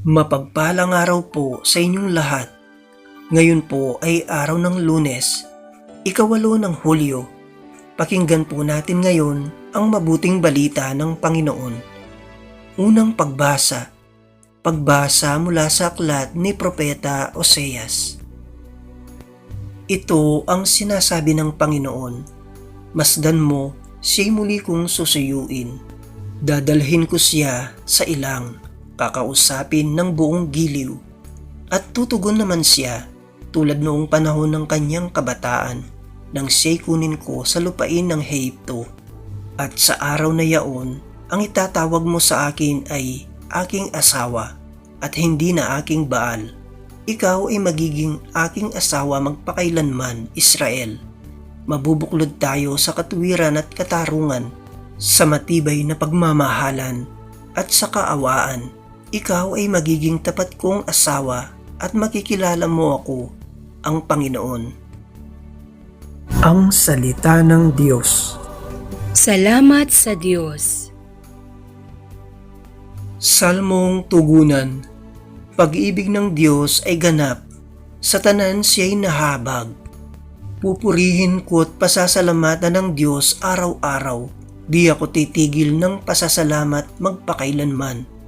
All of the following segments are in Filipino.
Mapagpalang araw po sa inyong lahat. Ngayon po ay araw ng lunes, ikawalo ng Hulyo. Pakinggan po natin ngayon ang mabuting balita ng Panginoon. Unang pagbasa. Pagbasa mula sa aklat ni Propeta Oseas. Ito ang sinasabi ng Panginoon. Masdan mo, siya'y muli kong susuyuin. Dadalhin ko siya sa ilang, kakausapin ng buong giliw. At tutugon naman siya tulad noong panahon ng kanyang kabataan nang siya'y kunin ko sa lupain ng Heipto. At sa araw na yaon, ang itatawag mo sa akin ay aking asawa at hindi na aking baal. Ikaw ay magiging aking asawa magpakailanman, Israel. Mabubuklod tayo sa katuwiran at katarungan, sa matibay na pagmamahalan at sa kaawaan. Ikaw ay magiging tapat kong asawa at makikilala mo ako, ang Panginoon. Ang Salita ng Diyos Salamat sa Diyos. Salmong Tugunan Pag-ibig ng Diyos ay ganap, sa tanan siya'y nahabag. Pupurihin ko at pasasalamatan ng Diyos araw-araw. Di ako titigil ng pasasalamat magpakailanman.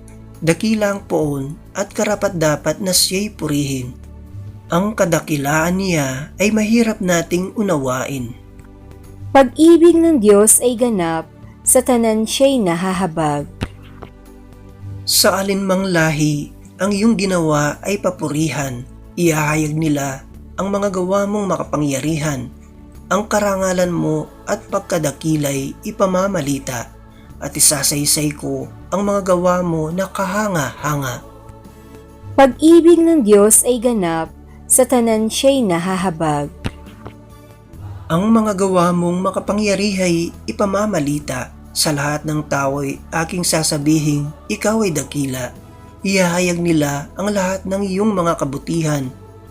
Dakila ang poon at karapat dapat na siya'y purihin. Ang kadakilaan niya ay mahirap nating unawain. Pag-ibig ng Diyos ay ganap, sa tanan siya'y nahahabag. Sa alinmang lahi, ang iyong ginawa ay papurihan. Iahayag nila ang mga gawa mong makapangyarihan. Ang karangalan mo at pagkadakilay ipamamalita at isasaysay ko ang mga gawa mo na kahanga-hanga. Pag-ibig ng Diyos ay ganap, sa tanan siya'y nahahabag. Ang mga gawa mong makapangyarihay ipamamalita sa lahat ng tao'y aking sasabihing ikaw ay dakila. Ihahayag nila ang lahat ng iyong mga kabutihan.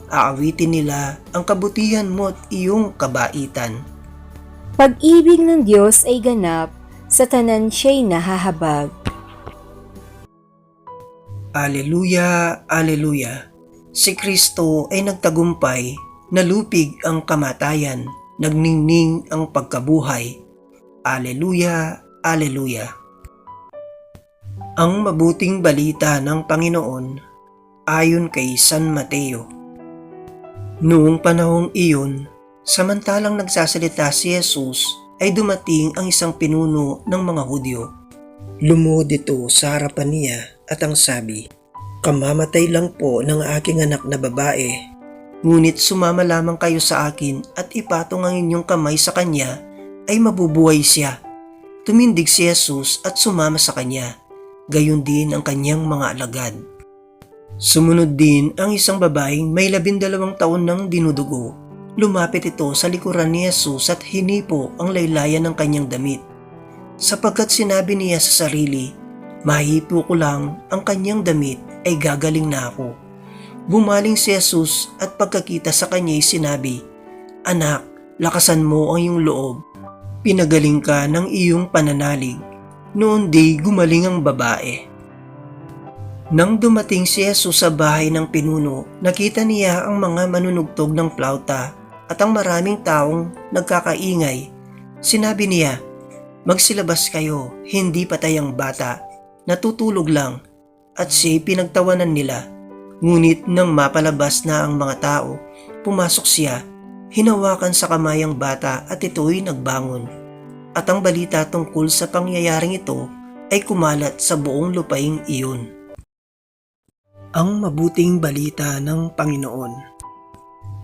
Aawitin nila ang kabutihan mo at iyong kabaitan. Pag-ibig ng Diyos ay ganap, sa tanan siya'y nahahabag. Aleluya, Aleluya. Si Kristo ay nagtagumpay, nalupig ang kamatayan, nagningning ang pagkabuhay. Aleluya, Aleluya. Ang mabuting balita ng Panginoon ayon kay San Mateo. Noong panahong iyon, samantalang nagsasalita si Jesus ay dumating ang isang pinuno ng mga Hudyo. Lumuhod ito sa harapan niya at ang sabi, Kamamatay lang po ng aking anak na babae. Ngunit sumama lamang kayo sa akin at ipatong ang inyong kamay sa kanya ay mabubuhay siya. Tumindig si Jesus at sumama sa kanya. Gayon din ang kanyang mga alagad. Sumunod din ang isang babaeng may labindalawang taon ng dinudugo. Lumapit ito sa likuran ni Jesus at hinipo ang laylayan ng kanyang damit. Sapagkat sinabi niya sa sarili, mahipo ko lang ang kanyang damit ay gagaling na ako. Bumaling si Jesus at pagkakita sa kanya'y sinabi, Anak, lakasan mo ang iyong loob. Pinagaling ka ng iyong pananalig. Noon di gumaling ang babae. Nang dumating si Jesus sa bahay ng pinuno, nakita niya ang mga manunugtog ng plauta at ang maraming taong nagkakaingay. Sinabi niya, Magsilabas kayo, hindi patay ang bata, natutulog lang, at siya'y pinagtawanan nila. Ngunit nang mapalabas na ang mga tao, pumasok siya, hinawakan sa kamay ang bata at ito'y nagbangon. At ang balita tungkol sa pangyayaring ito ay kumalat sa buong lupaing iyon. Ang mabuting balita ng Panginoon.